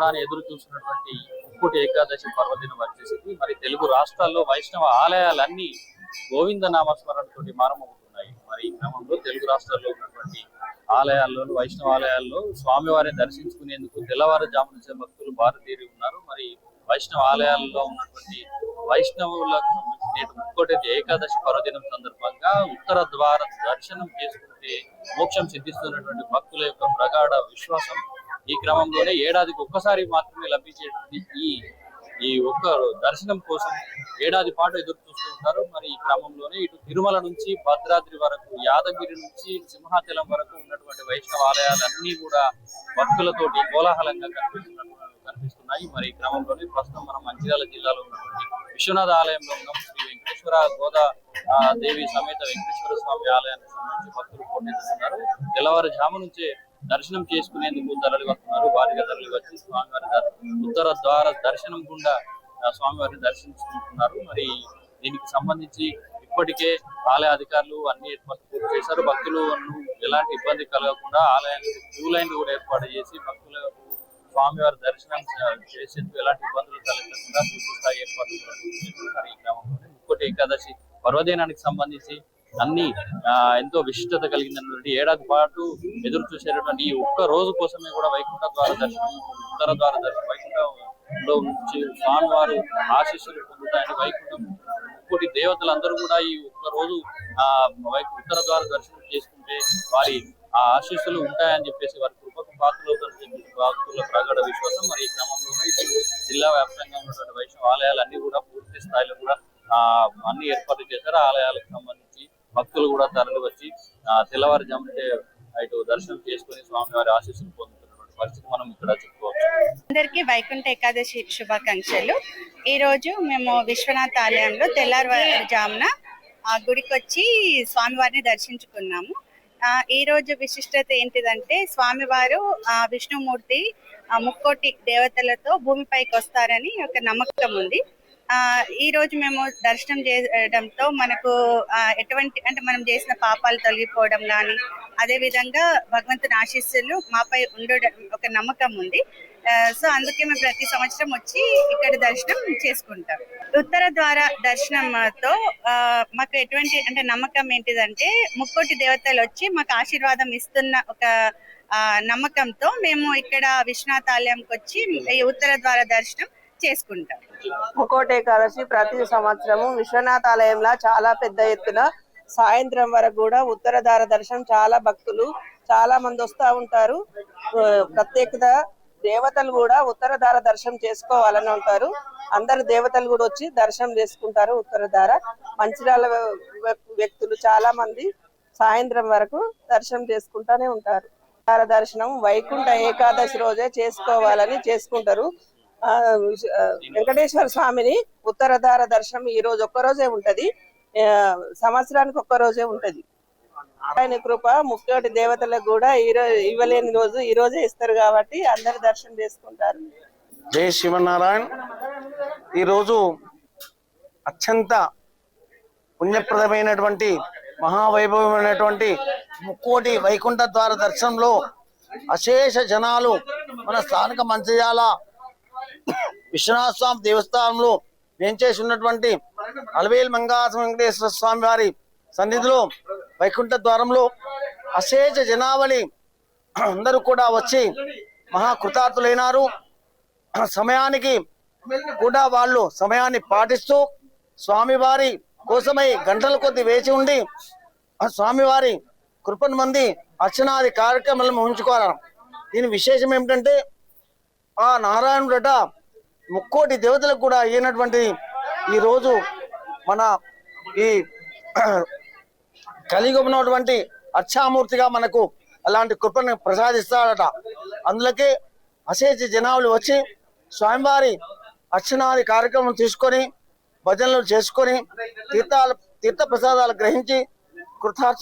ఎప్పుడా అని ఎదురు చూసినటువంటి ముక్కుటి ఏకాదశి పర్వదినం వచ్చేసింది. మరి తెలుగు రాష్ట్రాల్లో వైష్ణవ ఆలయాలన్నీ గోవింద నామస్మరణతో మారమవుతున్నాయి. మరి ఈ క్రమంలో తెలుగు రాష్ట్రాల్లో ఉన్నటువంటి ఆలయాల్లో వైష్ణవ ఆలయాల్లో స్వామివారిని దర్శించుకునేందుకు తెల్లవారుజాము నుంచే భక్తులు బారతీరి ఉన్నారు. మరి వైష్ణవ ఆలయాల్లో ఉన్నటువంటి వైష్ణవులకు నేటి ముక్కోటి ఏకాదశి పర్వదినం సందర్భంగా ఉత్తర ద్వార దర్శనం చేసుకుంటే మోక్షం సిద్ధిస్తున్నటువంటి భక్తుల యొక్క ప్రగాఢ విశ్వాసం ఈ క్రమంలోనే ఏడాదికి ఒక్కసారి మాత్రమే లభించేటువంటి ఈ ఈ ఒక్క దర్శనం కోసం ఏడాది పాటు ఎదురు చూస్తూ ఉంటారు. మరి ఈ క్రమంలోనే ఇటు తిరుమల నుంచి భద్రాద్రి వరకు యాదగిరి నుంచి సింహాచలం వరకు ఉన్నటువంటి వైష్ణవ ఆలయాలన్నీ కూడా భక్తులతోటి కోలాహలంగా కనిపిస్తున్నట్టు కనిపిస్తున్నాయి. మరి ఈ క్రమంలోనే ప్రస్తుతం మనం మంచిర్యాల జిల్లాలో ఉన్నటువంటి విశ్వనాథ ఆలయంలో ఉన్నాం. శ్రీ వెంకటేశ్వర గోదా దేవి సమేత వెంకటేశ్వర స్వామి ఆలయానికి సంబంధించి భక్తులు పోటెత్తుతున్నారు తెల్లవారుజాము నుంచే దర్శనం చేసుకునేందుకు తరలి వస్తున్నారు. భారీగా తరలి వచ్చి స్వామివారి ఉత్తర ద్వార దర్శనం గుండా స్వామివారిని దర్శించుకుంటున్నారు. మరి దీనికి సంబంధించి ఇప్పటికే ఆలయ అధికారులు అన్ని ఏర్పాట్లు పూర్తి చేశారు. భక్తులు ఎలాంటి ఇబ్బంది కలగకుండా ఆలయానికి క్యూ లైన్ కూడా ఏర్పాటు చేసి భక్తులకు స్వామివారి దర్శనం చేసేందుకు ఎలాంటి ఇబ్బందులు కలగకుండా పూర్తి స్థాయి ఏర్పాట్లు ఈ క్రమంలోనే ఇంకోటి ఏకాదశి పర్వదినానికి సంబంధించి అన్ని ఆ, ఎంతో విశిష్టత కలిగినటువంటి ఏడాది పాటు ఎదురు చూసేటటువంటి ఈ ఒక్క రోజు కోసమే కూడా వైకుంఠ ద్వార దర్శనం ఉత్తర ద్వార దర్శనం వైకుంఠంలో నుంచి స్వామివారు ఆశీస్సులు పొందుతాయని వైకుంఠం ఇంకోటి దేవతలందరూ కూడా ఈ ఒక్క రోజు ఆ వైకు ఉత్తర ద్వార దర్శనం చేసుకుంటే వారి ఆ ఆశీస్సులు ఉంటాయని చెప్పేసి వారి కృపకు పాత్రలు భక్తుల ప్రగాఢ విశ్వాసం మరి ఈ క్రమంలోనే ఇటు జిల్లా వ్యాప్తంగా ఉన్నటువంటి వైష్ణవ ఆలయాలన్నీ కూడా పూర్తి స్థాయిలో కూడా ఆ అన్ని ఏర్పాట్లు చేశారు. ఆలయాలకు సంబంధించి భక్తులు కూడా తరలి వచ్చి ఆ తెల్లవారుజామునే ఇటు దర్శనం చేసుకుని స్వామివారి ఆశీస్సులు పొందుతున్నటువంటి పరిస్థితి మనం ఇక్కడ చెప్పుకోవచ్చు. అందరికీ వైకుంఠ ఏకాదశి శుభాకాంక్షలు. ఈ రోజు మేము విశ్వనాథ్ ఆలయంలో తెల్లవారుజామున ఆ గుడికి వచ్చి స్వామివారిని దర్శించుకున్నాము. ఈ రోజు విశిష్టత ఏంటిదంటే స్వామివారు ఆ, విష్ణుమూర్తి ముక్కోటి దేవతలతో భూమిపైకి వస్తారని ఒక నమ్మకం ఉంది. ఈ రోజు మేము దర్శనం చేయడంతో మనకు ఎటువంటి అంటే మనం చేసిన పాపాలు తొలగిపోవడం కానీ అదే విధంగా భగవంతుని ఆశీస్సులు మాపై ఉండడం ఒక నమ్మకం ఉంది. సో అందుకే మేము ప్రతి సంవత్సరం వచ్చి ఇక్కడ దర్శనం చేసుకుంటాం. ఉత్తర ద్వార దర్శనంతో మాకు ఎటువంటి అంటే నమ్మకం ఏంటిదంటే ముక్కోటి దేవతలు వచ్చి మాకు ఆశీర్వాదం ఇస్తున్న ఒక ఆ, నమ్మకంతో మేము ఇక్కడ విశ్వనాథ్ ఆలయంకి వచ్చి ఈ ఉత్తర ద్వార దర్శనం చేసుకుంటాం. ముకోటి ఏకాదశి ప్రతి సంవత్సరము విశ్వనాథ ఆలయంలో చాలా పెద్ద ఎత్తున సాయంత్రం వరకు కూడా ఉత్తరధార దర్శనం చాలా భక్తులు చాలా మంది వస్తూ ఉంటారు. ప్రత్యేకత దేవతలు కూడా ఉత్తరధార దర్శనం చేసుకోవాలని ఉంటారు. అందరు దేవతలు కూడా వచ్చి దర్శనం చేసుకుంటారు ఉత్తరధార. మంచిర్యాల వ్యక్తులు చాలా మంది సాయంత్రం వరకు దర్శనం చేసుకుంటానే ఉంటారు. దర్శనం వైకుంఠ ఏకాదశి రోజే చేసుకోవాలని చేసుకుంటారు. వెంకటేశ్వర స్వామిని ఉత్తరధార దర్శనం ఈ రోజు ఒక్క రోజే ఉంటది. సంవత్సరానికి ఒక్క రోజే ఉంటది. ఆయన కృప ముక్కోటి దేవతలకు కూడా ఈ రోజు ఇవ్వలేని రోజు ఈ రోజే ఇస్తారు కాబట్టి అందరు దర్శనం చేసుకుంటారు. జై శివనారాయణ. ఈరోజు అత్యంత పుణ్యప్రదమైనటువంటి మహావైభవమైనటువంటి ముక్కోటి వైకుంఠ ద్వార దర్శనంలో అశేష జనాలు మన స్థానిక మంచిర్యాల విశ్వనాథ స్వామి దేవస్థానంలో వేంచేసి ఉన్నటువంటి అలవేల్ మంగాస వెంకటేశ్వర స్వామి వారి సన్నిధిలో వైకుంఠ ద్వారంలో అశేష జనావళి అందరూ కూడా వచ్చి మహాకృతార్థులైనారు. సమయానికి కూడా వాళ్ళు సమయాన్ని పాటిస్తూ స్వామివారి కోసమై గంటల కొద్ది వేచి ఉండి ఆ స్వామివారి కృపను మంది అర్చనాది కార్యక్రమాలను ఉంచుకోవాలి దీని విశేషం ఏమిటంటే ఆ నారాయణుడట ముక్కోటి దేవతలకు కూడా అయినటువంటి ఈ రోజు మన ఈ కలిగి ఉన్నటువంటి అర్చామూర్తిగా మనకు అలాంటి కృపను ప్రసాదిస్తాడట. అందులోకే అశేష జనాలు వచ్చి స్వామివారి అర్చనాది కార్యక్రమం తీసుకొని భజనలు చేసుకొని తీర్థాలు తీర్థ ప్రసాదాలు గ్రహించి కృతార్థ